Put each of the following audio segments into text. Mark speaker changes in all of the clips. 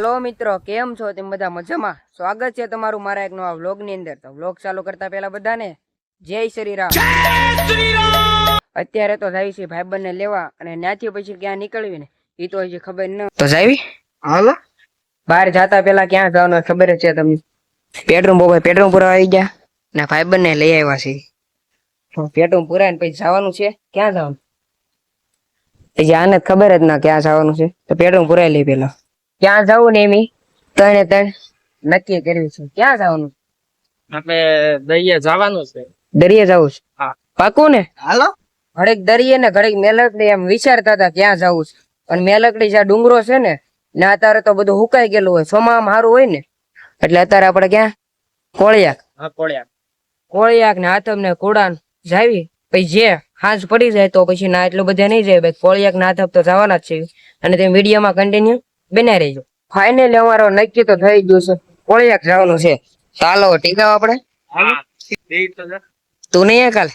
Speaker 1: Hello મિત્રો કેમ છો? તેમ બધા મજામાં? સ્વાગત છે તમારું મારા એક નવા વ્લોગની અંદર. તો વ્લોગ ચાલુ કરતા પહેલા બધાને જય શ્રી રામ. અત્યારે તો જાવી છે ભાઈબંધ ને લેવા અને ત્યાંથી પછી ક્યાં નીકળવી ને એ તો હજી ખબર ન તો જાવી?
Speaker 2: હાલો.
Speaker 1: બહાર જાતા પેલા ક્યાં જવાનું ખબર જ છે તમને. પેટ્રોલ બપોર પેટ્રોલ પૂરા આવી ગયા. ને ભાઈબંધ ને લઈ આવ્યા છે. પેટરૂમ પેટ્રોલ પૂરા પછી જવાનું છે. ક્યાં જવાનું? પછી આને ખબર જ ના ક્યાં જવાનું છે. તો પેટ્રોલ પુરાઈ લઈ પેલા. ક્યાં જવું ને એમી? ત્રણે ત્રણ નક્કી કરવી છે. ક્યાં જવાનું?
Speaker 2: આપણે દરિયે જવાનું છે.
Speaker 1: દરિયે જવું છે?
Speaker 2: હા.
Speaker 1: પાકું ને?
Speaker 2: હાલો.
Speaker 1: ઘડીક દરિયે ને ઘડીક મેલકડી એમ વિચારતા હતા ક્યાં જવું છે. પણ મેલકડી જ્યાં ડુંગરો છે ને ને અત્યારે તો બધું હુકાઈ ગયેલું હોય. સોમામ સારું હોય ને. એટલે અત્યારે આપણે ક્યાં? કોળિયાક.
Speaker 2: હા કોળિયા
Speaker 1: કોળિયાક ને હાથમ ને કુડાન જાવી. પછી જે હાંસ પડી જાય તો પછી ના એટલું બધે નહીં જાય. કોળિયાક ને હાથમ તો જવાના જ છે. અને તે વિડીયોમાં કન્ટિન્યુ બન્યા રહેજો. ફાઇનલ અમારો નક્કી તો થઈ ગયું છે. કોળિયાક જવાનું છે. ચાલો ટીકા આપણે?
Speaker 2: તો
Speaker 1: નહીં કાલે?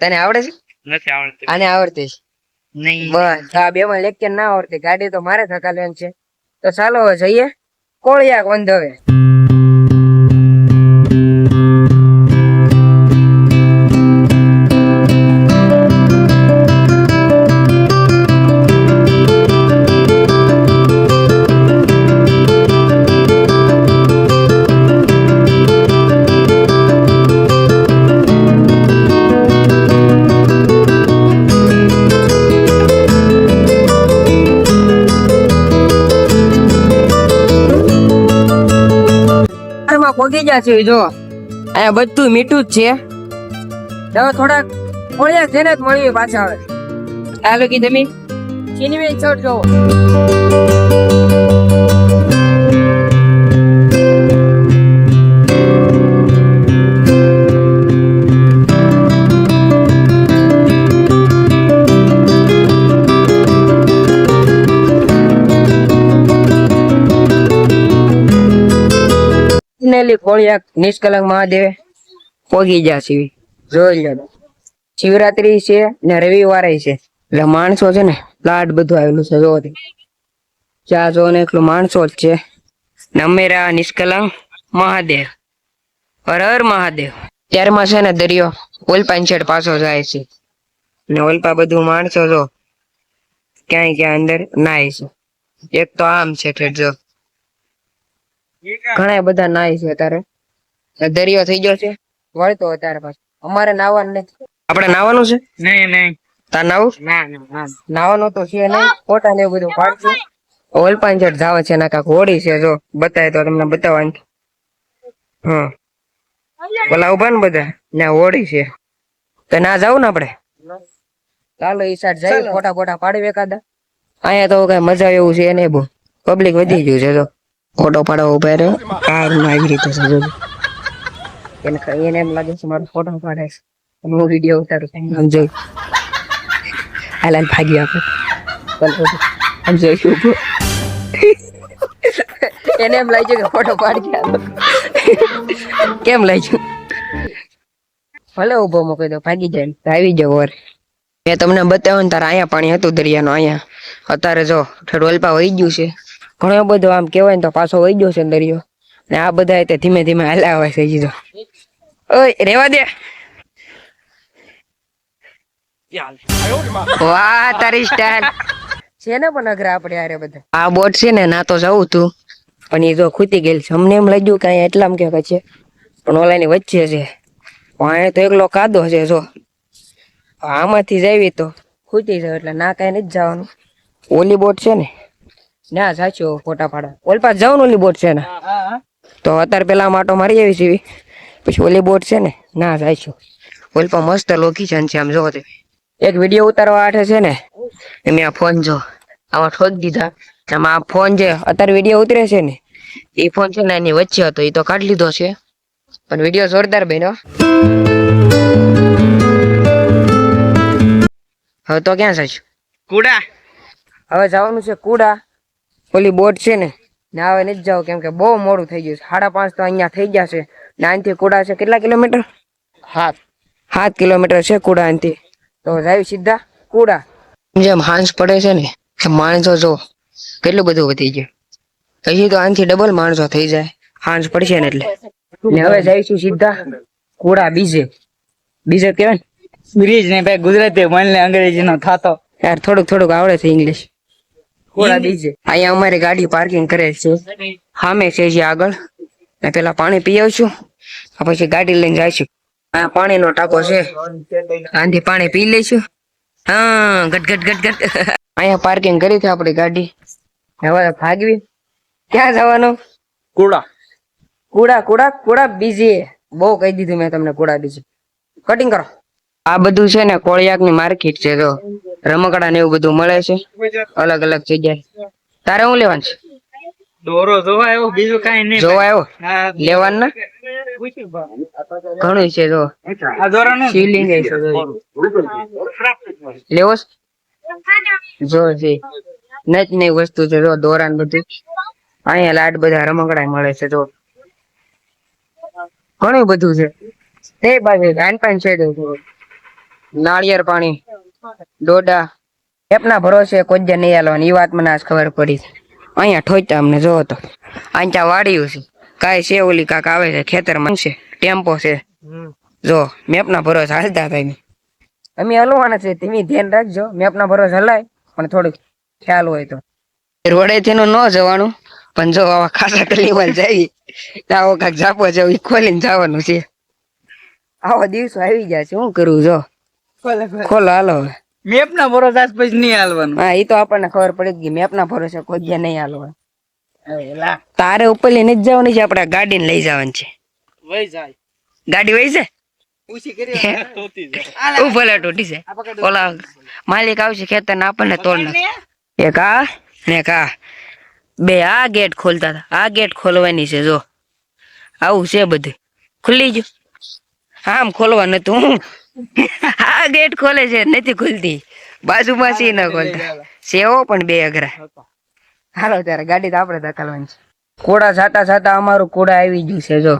Speaker 1: તને આવડે છે?
Speaker 2: નથી આવડતી.
Speaker 1: આને આવડતી છે.
Speaker 2: નહીં.
Speaker 1: બસ આ બે માં લેક્ચર ના આવડતી. ગાડી તો મારે થકાલવાની છે. તો ચાલો જઈએ. કોળિયાક વંધવે. પોગી ગયા છે જો. અહીંયા બધું મીઠું જ છે. હવે થોડાક કોળિયાક છે ને જ મળીએ પાછા આવે. હાલો કી ચીની ચીનવી છોડ જોવો. નેલી નિષ્કલંક મહાદેવ પોગી જા શિવી જોઈ લો. શિવરાત્રી છે ને રવિવારે છે. એટલે માણસો છે ને લાડ બધું આવેલું છે. જોવો ચા જો ને એકલું માણસો જ છે. ને અમેરા નિષ્કલંક મહાદેવ. હર હર મહાદેવ. ત્યારમાં છે ને દરિયો ઓલપાન છેડ પાછો જાય છે. ને ઓલપા બધું માણસો જો ક્યાંય ક્યાં અંદર નાય છે. એક તો આમ છે ઠેઠ જો. ઘણા બધા નાય છે અત્યારે. દરિયો થઈ ગયો છે. વળતો અત્યારે પાછો. અમારે નાવાનું નથી. આપણે નાવાનું છે?
Speaker 2: નહીં નહીં.
Speaker 1: તાર નાવું?
Speaker 2: ના ના ના.
Speaker 1: નાવાનું તો છે નહીં. ફોટા ને એવું બધું પાડશું. ઓલપાંચટ જાવે છે ના કાંક હોડી છે જો. બતાય તો તમને બતાવવાની. હા બોલા ઊભા ને બધા ના હોડી છે. તો ના જાવ ને આપણે? ચાલો એ સાઈડ જાય ફોટા ફોટા પાડી એકાદા. અહીંયા તો કઈ મજા એવું છે નહીં બહુ. પબ્લિક વધી ગયું છે જો. ફોટો પાડવા ઊભા રહ્યો. કારમાં આવી રીતે છે એને એને એમ લાગે છે મારો ફોટો પાડે છે. હું વીડિયો ઉતારું છું. જોઈ. હાલ હાલ ભાગી આપણે. આમ ઊભો. એને એમ લાગ્યું કે ફોટો પાડી કેમ લાગ્યું? ભલે ઊભો મૂકી દો, ભાગી જાય. આવી જાવ વર. મેં તમને બતાવ્યું ને તારે અહીંયા પાણી હતું દરિયાનું, અહીંયા. અત્યારે જો ઠડોલપા વહી ગયું છે. ઘણો બધો આમ કહેવાય ને તો પાછો વહી ગયો છે દરિયો. ને આ બધા તે ધીમે ધીમે હાલ્યા આવે છે જીધો ઓય રેવા દે. વાહ તારી સ્ટાઇલ છે ને પણ અઘરા આપણે આરે બધા. આ બોટ છે ને ના તો જવું તું. પણ એ જો ખૂતી ગયેલ છે. અમને એમ લાગ્યું કે અહીંયા એટલામ કે છે. પણ ઓલાની વચ્ચે છે. અહીંયા તો એકલો કાદો છે જો. આમાંથી જાવી તો. ખૂતી જાય એટલે ના કઈ નથી જવાનું. ઓલી બોટ છે ને ના સાચું ફોટા પાડવા. ઓલ પાસે જવાનું ઓલી બોટ છે ને? તો અત્યારે પેલા માટો મારી આવી છે પછી ઓલી બોટ છે ને? ના સાચું. ઓલ પા મસ્ત લોકેશન છે આમ જોવો તે એક વીડિયો ઉતારવા આઠે છે ને? એમ આ ફોન જો. આમાં ઠોક દીધા. આમાં આ ફોન જે અત્યારે વીડિયો ઉતરે છે ને એ ફોન છે ને એની વચ્ચે હતો. એ તો કાઢી લીધો છે. પણ વીડિયો જોરદાર બન્યો. હવે તો ક્યાં સાચું?
Speaker 2: કુડા.
Speaker 1: હવે જવાનું છે કુડા. ઓલી બોટ છે ને ને હવે નથી જાવ કેમ કે બહુ મોડું થઈ ગયું છે. સાડા પાંચ તો અહીંયા થઈ ગયા છે. ને આનથી કુડા છે. કેટલા કિલોમીટર?
Speaker 2: હાથ
Speaker 1: સાત કિલોમીટર છે કુડા અહીંથી તો જાય સીધા કુડા. જેમ હાંસ પડે છે ને માણસો જો કેટલું બધું વધી ગયું. હજી તો આનથી ડબલ માણસો થઈ જાય. હાંસ પડશે ને એટલે. ને હવે જઈશું સીધા કુડા બીજે. બીજે કહેવાય ને?
Speaker 2: બ્રિજ ને ભાઈ ગુજરાતી મને અંગ્રેજી નો થાતો.
Speaker 1: યાર થોડુંક થોડુંક આવડે છે ઇંગ્લિશ કુડા બીજે અહીંયા અમારી ગાડી પાર્કિંગ કરેલ છે. સામે છે જે આગળ. ને પેલા પાણી પી આવશું પછી ગાડી લઈને જઈશું આ પાણીનો ટાંકો છે. આંધી પાણી પી લઈશું હા ગટ ગટ ગટ ગટ. અહીંયા પાર્કિંગ કરી છે આપણી ગાડી. હવે ભાગવી. ક્યાં જવાનું?
Speaker 2: કુડા.
Speaker 1: કુડા કુડા કુડા બીજી. બહુ કહી દીધું મેં તમને કુડા બીજી. કટિંગ કરો. આ બધું છે ને કોળિયાકની માર્કેટ છે જો. રમકડા ને એવું બધું મળે છે. અલગ અલગ જગ્યાએ. તારે શું લેવાનું છે?
Speaker 2: દોરો જોવા એવો બીજું કઈ નહીં
Speaker 1: જોવા આવ્યો લેવાનું ના? ઘણું છે જો. શિવલિંગ છે લેવો જો છે નચ નઈ વસ્તુ છે જો દોરા ને બધું. અહીંયા લાડ બધા રમકડા મળે છે જો. ઘણું બધું છે. તે બાજુ ખાનપાન છે. નાળિયેર પાણી. ડોડા. એપના ભરોસે કોઈ જ નહીં હાલવાની. એ વાત મને આજ ખબર પડી. અહીંયા ઠોચતા અમને જોવો તો. અહીંયા વાડ્યું છે. કાંઈ છે ઓલી કાક આવે છે ખેતરમાં છે. ટેમ્પો છે. જો મેપના ભરોસે હાલતા થાય અમે હલવાના છે તમે ધ્યાન રાખજો. મેપના ભરોસે હલાય પણ થોડુંક ખ્યાલ હોય તો. રોડે તેનું ન જવાનું પણ જો આવા ખાસા કલીમાં જઈ આવો કાંક જાપો જવું ખોલીને જવાનું છે. આવો દિવસો આવી જાય છે. શું કરવું જો? ખોલો હાલો હવે.
Speaker 2: મેપ ના ભરોસા પછી નહીં હાલવાનું.
Speaker 1: હા એ તો આપણને ખબર પડી જ ગઈ. મેપના ભરોસે કોઈ નહીં હાલવા. તારે ઉપર લઈને જ જવાની છે આપણે ગાડીને લઈ જવાની છે.
Speaker 2: વઈ જાય.
Speaker 1: ગાડી વહી
Speaker 2: જાય.
Speaker 1: તૂટી છે. ઓલા માલિક આવશે ખેતર ને આપણને તોડ નાખે એક આ ને એક આ બે આ ગેટ ખોલતા હતા. આ ગેટ ખોલવાની છે જો. આવું છે બધું. ખુલ્લી ગયું આમ ખોલવા નતું. હું ગેટ ખોલે છે નથી ખુલતી. બાજુમાં સી ન ખોલતા. સેવો પણ બે અઘરા. હાલો ત્યારે ગાડી તો આપણે ધકાલવાની છે. કોડા છાતા છાતા અમારું કોડા આવી ગયું છે જો.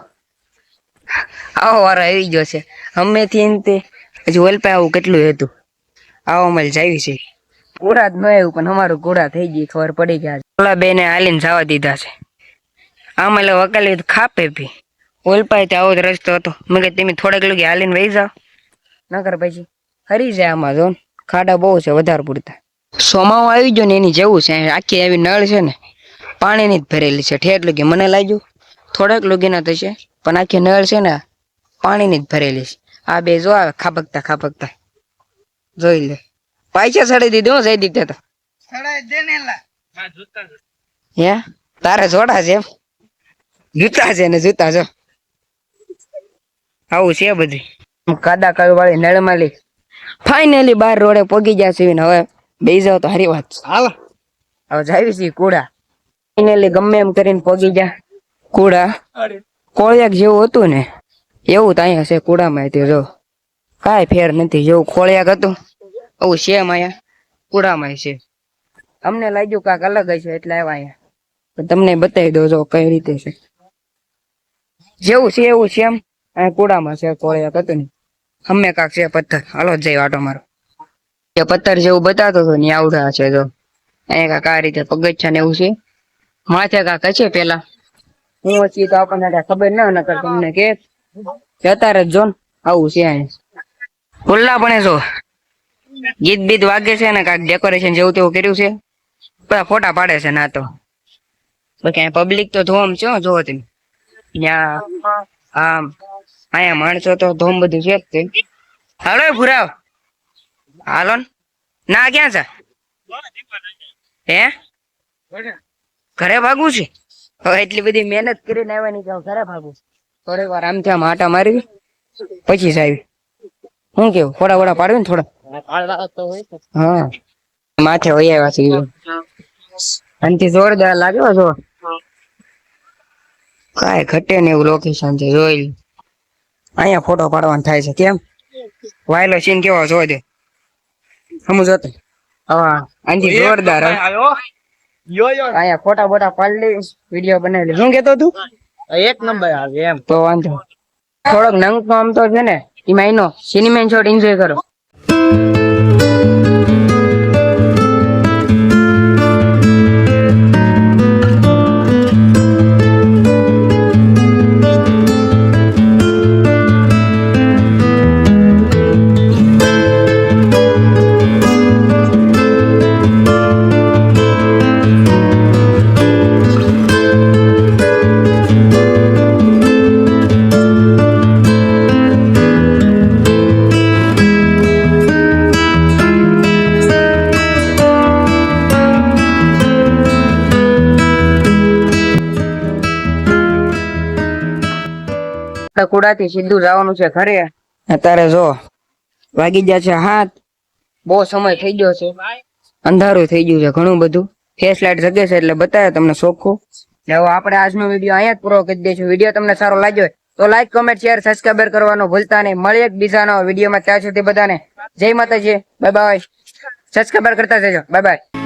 Speaker 1: આવો વારો આવી ગયો છે. હમેથી થી તે હજી ઓલપા આવું કેટલું હતું? આવો અમલ જાવી છે. કોડા જ ન આવ્યું પણ અમારું કોડા થઈ ગઈ ખબર પડી ગયા ઓલા બેને હાલીને જવા દીધા છે. આમ વકાલી ખાપે ભી. ઓલપાય તો આવો જ રસ્તો હતો. મેં કે તમે થોડેક લગી હાલીને વહી જાઓ. નકર પછી હરી જાય આમાં જો. ખાડા બહુ છે વધારે પૂરતા સોમાવો આવી ગયો ને એની જેવું છે. આખી આવી નળ છે ને પાણીની જ ભરેલી છે. ઠેર લગી મને લાગ્યું થોડાક લુગીના થશે પણ આખી નળ છે ને પાણીની જ ભરેલી છે. આ બે જો આવે ખાબકતા ખાબકતા. જોઈ લે. પૈસા સડી દીધું હો જઈ દીધા તો.
Speaker 2: સડાઈ દે ને એલા. હા જોતા
Speaker 1: હે? તારે જોડા છે એમ? જૂતા છે ને જૂતા જો. આવું છે બધું. કાદા કાળું વાળી નળમાલી ફાઇનલી બાર રોડે પોગી ગયા છે ને હવે બેસી જાવ તો હારી વાત
Speaker 2: હાલ.
Speaker 1: હવે જાવી છીએ કુડા. ફાઇનલી ગમે એમ કરીને પોગી ગયા. કુડા. કોળિયાક જેવું હતું ને એવું તો અહીંયા છે કુડામાં તે જો. કાંઈ ફેર નથી જેવું કોળિયાક હતું એવું સેમ અહીંયા કુડામાં છે. અમને લાગ્યું કાંક અલગ હશે એટલે આવ્યા અહીંયા. તમને બતાવી દો જો કઈ રીતે છે. જેવું છે એવું સેમ અહીંયા કુડામાં છે કોળિયાક હતું ને. અમે કાક છે પથ્થર. હાલો જઈ વાટો મારો. એ પથ્થર જેવું બતાતો હતો ને આવડા છે તો અહીંયા કાંક આ રીતે પગથિયા ને એવું છે. માથે કાંક છે પેલા. હું વચ્ચે તો આપણને ખબર ના નકર તમને કે. જતા જ જો ને આવું છે અહીંયા. ખુલ્લા પણ જો. ગીત બીત વાગે છે ને કાંઈક ડેકોરેશન જેવું તેવું કર્યું છે. બધા ફોટા પાડે છે ના તો. બાકી પબ્લિક તો ધોમ છે જો તમે. ત્યાં આમ. અહીંયા માણસો તો ધોમ બધું છે જ તે. હાલો ભુરાવ. હાલો ને. ક્યાં છે? હે? ઘરે ભાગવું છે? હવે એટલી બધી મહેનત કરીને આવવાની કે ઘરે ભાગવું થોડીક વાર આમ માટા મારી પછી આવી. શું કેવું? ફોડા વોડા પાડવી ને થોડા? હા. માથે હોય આવ્યા છે અંતિ જોરદાર લાગ્યો છો કાંઈ ઘટે ને એવું લોકેશન છે, જોઈ. અહીંયા ફોટો પાડવાનો થાય છે. કેમ? વાયલો સીન કેવો જોઈ દે. સમજો તો હા. આંજી જોરદાર અહીંયા ફોટા બોટા પાડી વીડિયો બનાવી શું કેતો તું?
Speaker 2: એક નંબર આવે એમ.
Speaker 1: તો વાંધો. થોડોક નંગ તો આમ તો છે ને એમાં એનો સિનેમેન શોટ એન્જોય કરો. કુડાથી સીધું જવાનું છે ઘરે. અત્યારે જો વાગી ગયા છે હાથ બહુ સમય થઈ ગયો છે. અંધારું થઈ ગયું છે ઘણું બધું. ફેસ લાઇટ જગે છે એટલે બતાવે તમને ચોખ્ખું હવે આપણે આજનો વીડિયો અહીંયા જ પૂરો કરી દઈશું. વીડિયો તમને સારો લાગ્યો તો લાઈક કોમેન્ટ શેર સબસ્ક્રાઈબર કરવાનું ભૂલતા નહીં. મળીએ એક બીજાનો વિડીયોમાં. ત્યાં સુધી બધાને જય માતાજી. બાય બાય સબસ્ક્રાઈબર કરતા જજો. Bye bye